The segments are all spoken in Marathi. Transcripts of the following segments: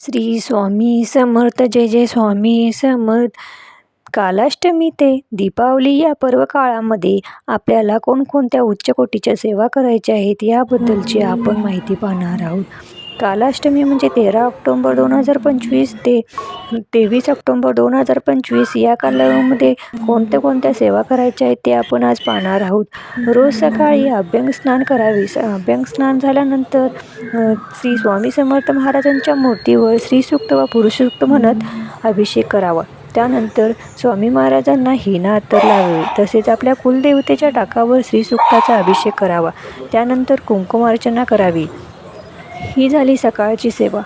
श्री स्वामी समर्थ जय जय स्वामी समर्थ. कालाष्टमी ते दीपावली या पर्व काळामध्ये आपल्याला कोणकोणत्या उच्च कोटीच्या सेवा करायच्या आहेत याबद्दलची आपण माहिती पाहणार आहोत. कालाष्टमी म्हणजे तेरा ऑक्टोंबर दोन हजार पंचवीस ते तेवीस ऑक्टोंबर दोन हजार पंचवीस या कालावधीमध्ये कोणत्या कोणत्या सेवा करायच्या आहेत ते आपण आज पाहणार आहोत. रोज सकाळी अभ्यंग स्नान करावे. स अभ्यंगस्नान झाल्यानंतर श्री स्वामी समर्थ महाराजांच्या मूर्तीवर श्रीसूक्त व पुरुषसूक्त म्हणत अभिषेक करावा. त्यानंतर स्वामी महाराजांना हिना अत्तर लावावे. तसेच आपल्या कुलदेवतेच्या टाकावर श्रीसूक्ताचा अभिषेक करावा. त्यानंतर कुंकुमार्चना करावी. ही झाली सकाळची सेवा.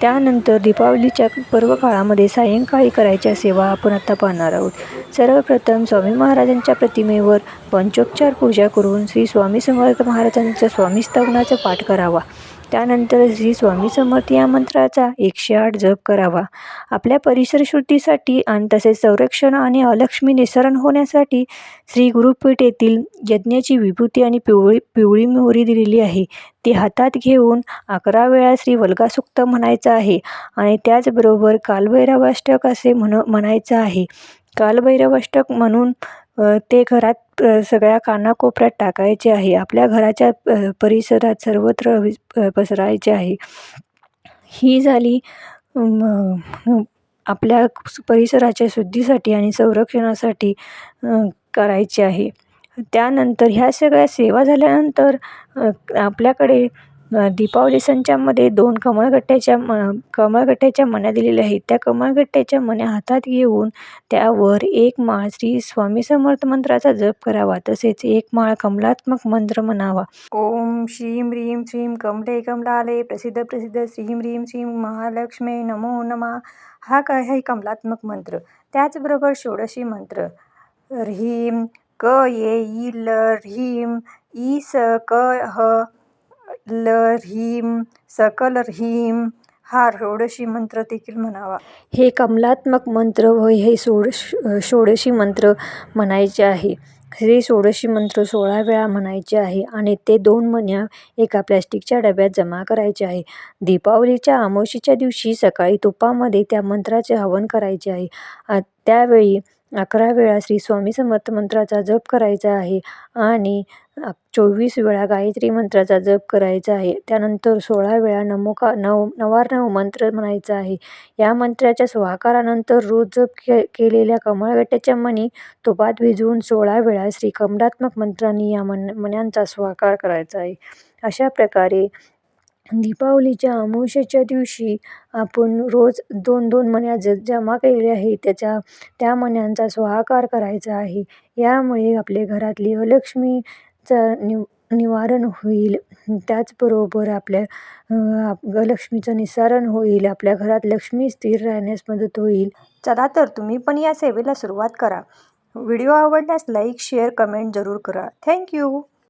त्यानंतर दीपावलीच्या पर्व काळामध्ये सायंकाळी करायच्या सेवा आपण आता पाहणार आहोत. सर्वप्रथम स्वामी महाराजांच्या प्रतिमेवर पंचोपचार पूजा करून श्री स्वामी समर्थ महाराजांच्या स्वामी स्तवनाचा पाठ करावा. त्यानंतर श्री स्वामी समर्थ या मंत्राचा एकशे आठ जप करावा. आपल्या परिसर शुद्धीसाठी आणि तसेच संरक्षण आणि अलक्ष्मी निसरण होण्यासाठी श्री गुरुपीठ येथील यज्ञाची विभूती आणि पिवळी पिवळी मोहरी दिलेली आहे. ती हातात घेऊन अकरा वेळा श्री वल्गासुक्त म्हणायचं आहे आणि त्याचबरोबर कालभैरवाष्टक असे म्हण म्हणायचं आहे. कालभैरवाष्टक म्हणून ते घरात सगळ्या कानाकोपऱ्यात टाकायचे आहे. आपल्या घराच्या परिसरात सर्वत्र पसरायचे आहे. ही झाली आपल्या परिसराच्या शुद्धीसाठी आणि संरक्षणासाठी करायची आहे. त्यानंतर ह्या सगळ्या सेवा झाल्यानंतर आपल्याकडे दीपावली संचामध्ये दोन कमळगट्ट्याच्या म कमळगट्ट्याच्या मण्या दिलेल्या आहेत. त्या कमळगट्ट्याच्या मण्या हातात घेऊन त्यावर एक माळ श्री स्वामी समर्थ मंत्राचा जप करावा. तसेच एक माळ कमलात्मक मंत्र म्हणावा. ओम श्रीम ह्रीम श्रीम कमले कमलाले प्रसिद्ध प्रसिद्ध श्रीम ह्रीम श्रीम महालक्ष्मी नमो नमा. हा काय आहे? कमलात्मक मंत्र. त्याचबरोबर षोडशी मंत्र. ह्रीम क ये ई ल ह्रीम ई स क ह ल ह्रीम सकल ह्रीम हा षोडशी मंत्र देखील म्हणावा. हे कमलात्मक मंत्र व हे षोडश षोडशी मंत्र म्हणायचे आहे. हे षोडशी मंत्र सोळा वेळा म्हणायचे आहे आणि ते दोन मण्या एका प्लॅस्टिकच्या डब्यात जमा करायचे आहे. दीपावलीच्या आमोशीच्या दिवशी सकाळी तुपामध्ये त्या मंत्राचे हवन करायचे आहे. त्यावेळी अकरा वेळा श्री स्वामी समर्थ मंत्राचा जप करायचा आहे आणि चोवीस वेळा गायत्री मंत्राचा जप करायचा आहे. त्यानंतर सोळा वेळा नमोका नव नवार्णव मंत्र म्हणायचा आहे. या मंत्राच्या स्वाकारानंतर रोज जप के केलेल्या कमळगट्याच्या मणी तुपात भिजवून सोळा वेळा श्री कमलात्मक मंत्रांनी या मन मण्यांचा स्वाकार करायचा आहे. अशा प्रकारे दीपावलीच्या अमावस्येच्या दिवशी आपण रोज दोन दोन मण्या ज जमा केलेल्या आहे त्याच्या त्या मण्यांचा स्वाहाकार करायचा आहे. यामुळे आपले घरातली अलक्ष्मी चं नि निवारण होईल. त्याचबरोबर आपल्या लक्ष्मीचं निस्सारण होईल. आपल्या घरात लक्ष्मी स्थिर राहण्यास मदत होईल. चला तर तुम्ही पण या सेवेला सुरुवात करा. व्हिडिओ आवडल्यास लाईक शेअर कमेंट जरूर करा. थँक्यू.